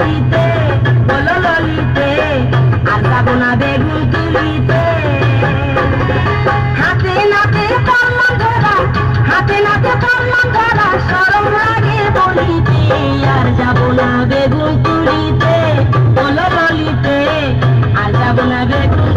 তুলিতে, বলো ললিতে, আর যাব না বেগুন তুলিতে। হাতে নাতে হাতে নাতে বলিতে, আর যাব তুলিতে। বলো ললিতে, আর যাব না বেগুন